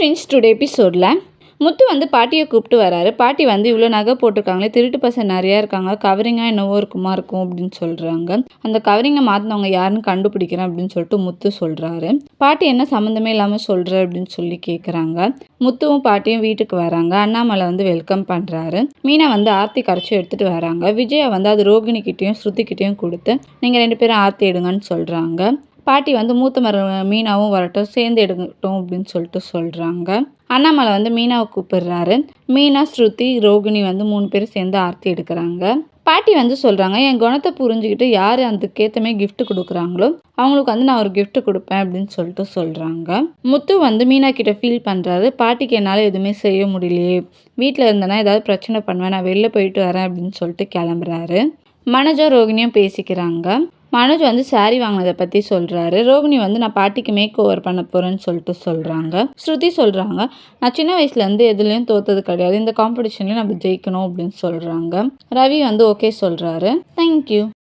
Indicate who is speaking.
Speaker 1: Friends today எபிசோடில் முத்து வந்து பாட்டியை கூப்பிட்டு வராரு. பாட்டி வந்து இவ்வளோ நகை போட்டிருக்காங்களே திருட்டு பசங்க நிறையா இருக்காங்க கவரிங்காக என்னவோ இருக்குமா இருக்கும் அப்படின்னு சொல்கிறாங்க அந்த கவரிங்கை மாற்றினவங்க யாருன்னு கண்டுபிடிக்கிறேன் அப்படின்னு சொல்லிட்டு முத்து சொல்கிறாரு பாட்டி என்ன சம்மந்தமே இல்லாமல் சொல்கிற அப்படின்னு சொல்லி கேட்குறாங்க முத்துவும் பாட்டியும் வீட்டுக்கு வராங்க. அண்ணாமலை வந்து வெல்கம் பண்ணுறாரு மீனா வந்து ஆர்த்தி கரைச்சி எடுத்துகிட்டு வராங்க. விஜயா வந்து அது ரோகிணிக்கிட்டேயும் ஸ்ருதிக்கிட்டேயும் கொடுத்து நீங்கள் ரெண்டு பேரும் ஆர்த்தி எடுங்கன்னு சொல்கிறாங்க பாட்டி வந்து மூத்த மர மீனாவும் வரட்டும் சேர்ந்து எடுக்கட்டும் அப்படின்னு சொல்லிட்டு சொல்கிறாங்க அண்ணாமலை வந்து மீனாவை கூப்பிடுறாரு. மீனா ஸ்ருதி ரோகிணி வந்து மூணு பேரும் சேர்ந்து ஆர்த்தி எடுக்கிறாங்க. பாட்டி வந்து சொல்கிறாங்க என் குணத்தை புரிஞ்சுக்கிட்டு யார் அதுக்கேற்றமே கிஃப்ட் கொடுக்குறாங்களோ அவங்களுக்கு வந்து நான் ஒரு கிஃப்ட் கொடுப்பேன் அப்படின்னு சொல்லிட்டு சொல்கிறாங்க முத்து வந்து மீனா கிட்ட ஃபீல் பண்ணுறாரு பாட்டிக்கு என்னால் எதுவுமே செய்ய முடியலையே. வீட்டில் இருந்தேன்னா ஏதாவது பிரச்சனை பண்ணுவேன். நான் வெளில போயிட்டு வரேன் அப்படின்னு சொல்லிட்டு கிளம்புறாரு. மனோஜா ரோகிணியும் பேசிக்கிறாங்க. மனோஜ் வந்து saree வாங்கினதை பற்றி சொல்கிறாரு ரோகிணி வந்து நான் பாட்டிக்கு மேக் ஓவர் பண்ண போகிறேன்னு சொல்லிட்டு சொல்கிறாங்க ஸ்ருதி சொல்கிறாங்க நான் சின்ன வயசுலேருந்து எதுலேயும் தோத்தது கிடையாது. இந்த காம்படிஷன்லேயும் நம்ம ஜெயிக்கணும் அப்படின்னு சொல்கிறாங்க ரவி வந்து ஓகே சொல்கிறாரு தேங்க்யூ